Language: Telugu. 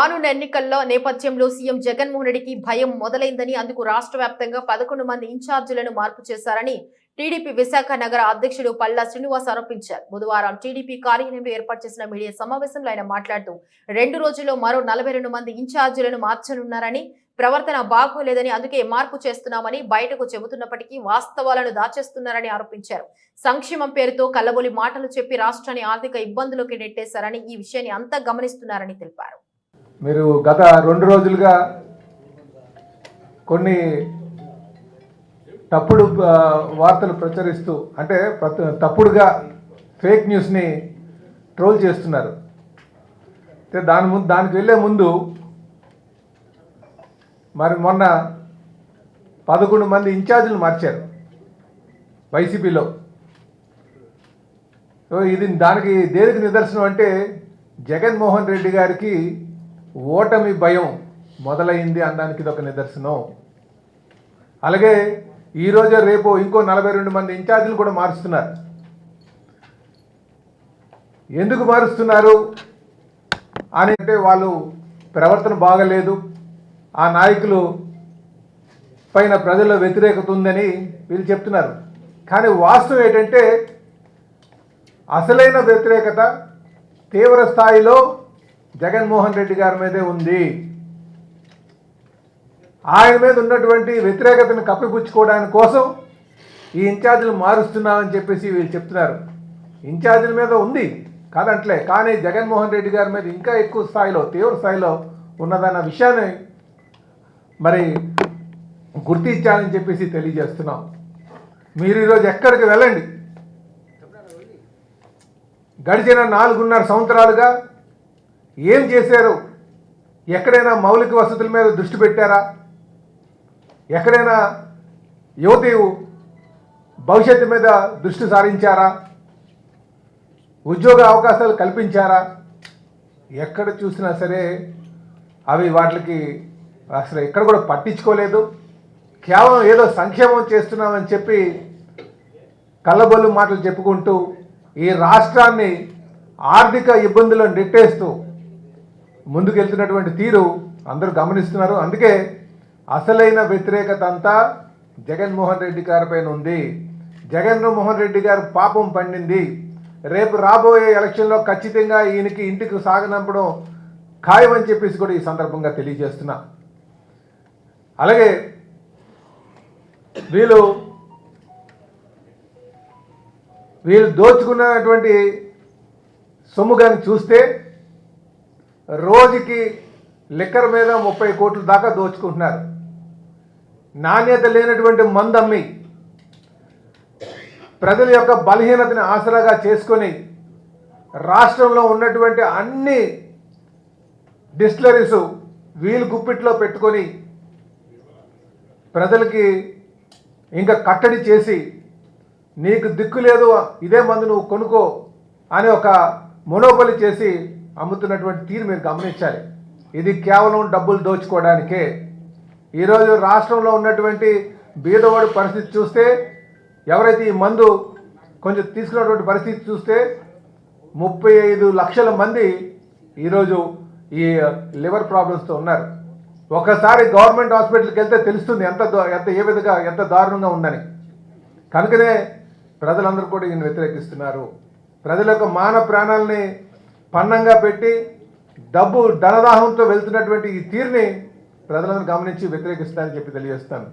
రానున్న ఎన్నికల్లో నేపథ్యంలో సీఎం జగన్మోహన్ రెడ్డికి భయం మొదలైందని అందుకు రాష్ట్ర వ్యాప్తంగా పదకొండు మంది ఇన్ఛార్జీలను మార్పు చేశారని టీడీపీ విశాఖ నగర అధ్యక్షుడు పల్లా శ్రీనివాస్ ఆరోపించారు. బుధవారం టీడీపీ కార్యాలయంలో ఏర్పాటు చేసిన మీడియా సమావేశంలో ఆయన మాట్లాడుతూ రెండు రోజుల్లో మరో నలభై రెండు మంది ఇన్ఛార్జీలను మార్చనున్నారని ప్రవర్తన బాగోలేదని అందుకే మార్పు చేస్తున్నామని బయటకు చెబుతున్నప్పటికీ వాస్తవాలను దాచేస్తున్నారని ఆరోపించారు. సంక్షేమం పేరుతో కల్లబొలి మాటలు చెప్పి రాష్ట్రాన్ని ఆర్థిక ఇబ్బందులోకి నెట్టేశారని ఈ విషయాన్ని అంతా గమనిస్తున్నారని తెలిపారు. మీరు గత రెండు రోజులుగా కొన్ని తప్పుడు వార్తలు ప్రచురిస్తూ అంటే తప్పుడుగా ఫేక్ న్యూస్ని ట్రోల్ చేస్తున్నారు. అయితే దాని ముందు దానికి వెళ్ళే ముందు మరి మొన్న పదకొండు మంది ఇన్ఛార్జీలు మార్చారు వైసీపీలో. సో ఇది దానికి దేనికి నిదర్శనం అంటే జగన్మోహన్ రెడ్డి గారికి ఓటమి భయం మొదలైంది అనడానికి ఇది ఒక నిదర్శనం. అలాగే ఈరోజు రేపు ఇంకో నలభై రెండు మంది ఇన్ఛార్జీలు కూడా మారుస్తున్నారు. ఎందుకు మారుస్తున్నారు? అని అంటే వాళ్ళు ప్రవర్తన బాగలేదు. ఆ నాయకులు పైన ప్రజల్లో వ్యతిరేకత ఉందని వీళ్ళు చెప్తున్నారు. కానీ వాస్తవం ఏంటంటే అసలైన వ్యతిరేకత తీవ్ర స్థాయిలో జగన్మోహన్ రెడ్డి గారి మీదే ఉంది. ఆయన మీద ఉన్నటువంటి వ్యతిరేకతను కప్పిపుచ్చుకోవడానికి కోసం ఈ ఇన్ఛార్జీలు మారుస్తున్నామని చెప్పేసి వీళ్ళు చెప్తున్నారు. ఇన్ఛార్జీల మీద ఉంది కాదంటలే కానీ జగన్మోహన్ రెడ్డి గారి మీద ఇంకా ఎక్కువ స్థాయిలో తీవ్ర స్థాయిలో ఉన్నదన్న విషయాన్ని మరి గుర్తించాలని చెప్పేసి తెలియజేస్తున్నాం. మీరు ఈరోజు ఎక్కడికి వెళ్ళండి? గడిచిన నాలుగున్నర సంవత్సరాలుగా ఏం చేశారు? ఎక్కడైనా మౌలిక వసతుల మీద దృష్టి పెట్టారా? ఎక్కడైనా యువతి భవిష్యత్తు మీద దృష్టి సారించారా? ఉద్యోగ అవకాశాలు కల్పించారా? ఎక్కడ చూసినా సరే అవి వాటికి అసలు ఎక్కడ కూడా పట్టించుకోలేదు. కేవలం ఏదో సంక్షేమం చేస్తున్నామని చెప్పి కళ్ళబొల్లు మాటలు చెప్పుకుంటూ ఈ రాష్ట్రాన్ని ఆర్థిక ఇబ్బందులను నెట్టేస్తూ ముందుకెళ్తున్నటువంటి తీరు అందరూ గమనిస్తున్నారు. అందుకే అసలైన వ్యతిరేకత అంతా జగన్మోహన్ రెడ్డి గారి పైన ఉంది. జగన్మోహన్ రెడ్డి గారు పాపం పండింది. రేపు రాబోయే ఎలక్షన్లో ఖచ్చితంగా ఈయనకి ఇంటికి సాగనంపడం ఖాయమని చెప్పేసి కూడా ఈ సందర్భంగా తెలియజేస్తున్నా. అలాగే వీళ్ళు వీళ్ళు దోచుకున్నటువంటి సొమ్ము కానీ చూస్తే రోజుకి లిక్కర్ మీద ముప్పై కోట్ల దాకా దోచుకుంటున్నారు. నాణ్యత లేనటువంటి మందు అమ్మి ప్రజల యొక్క బలహీనతని ఆసరాగా చేసుకొని రాష్ట్రంలో ఉన్నటువంటి అన్ని డిస్టిలరీస్ వీలు గుప్పిట్లో పెట్టుకొని ప్రజలకి ఇంకా కట్టడి చేసి నీకు దిక్కు లేదు ఇదే మందు నువ్వు కొనుక్కో అని ఒక మొనోపలి చేసి అమ్ముతున్నటువంటి తీరు మీరు గమనించాలి. ఇది కేవలం డబ్బులు దోచుకోవడానికే. ఈరోజు రాష్ట్రంలో ఉన్నటువంటి బీదవాడి పరిస్థితి చూస్తే ఎవరైతే ఈ మందు కొంచెం తీసుకున్నటువంటి పరిస్థితి చూస్తే ముప్పై ఐదు లక్షల మంది ఈరోజు ఈ లివర్ ప్రాబ్లమ్స్తో ఉన్నారు. ఒకసారి గవర్నమెంట్ హాస్పిటల్కి వెళ్తే తెలుస్తుంది ఎంత ఎంత ఏ విధంగా ఎంత దారుణంగా ఉందని. కనుకనే ప్రజలందరూ కూడా ఈయన వ్యతిరేకిస్తున్నారు. ప్రజల యొక్క మాన ప్రాణాలని పన్నంగా పెట్టి డబ్బు ధనదాహంతో వెళ్తున్నటువంటి ఈ తీరుని ప్రజలను గమనించి వ్యతిరేకిస్తారని చెప్పి తెలియజేస్తాను.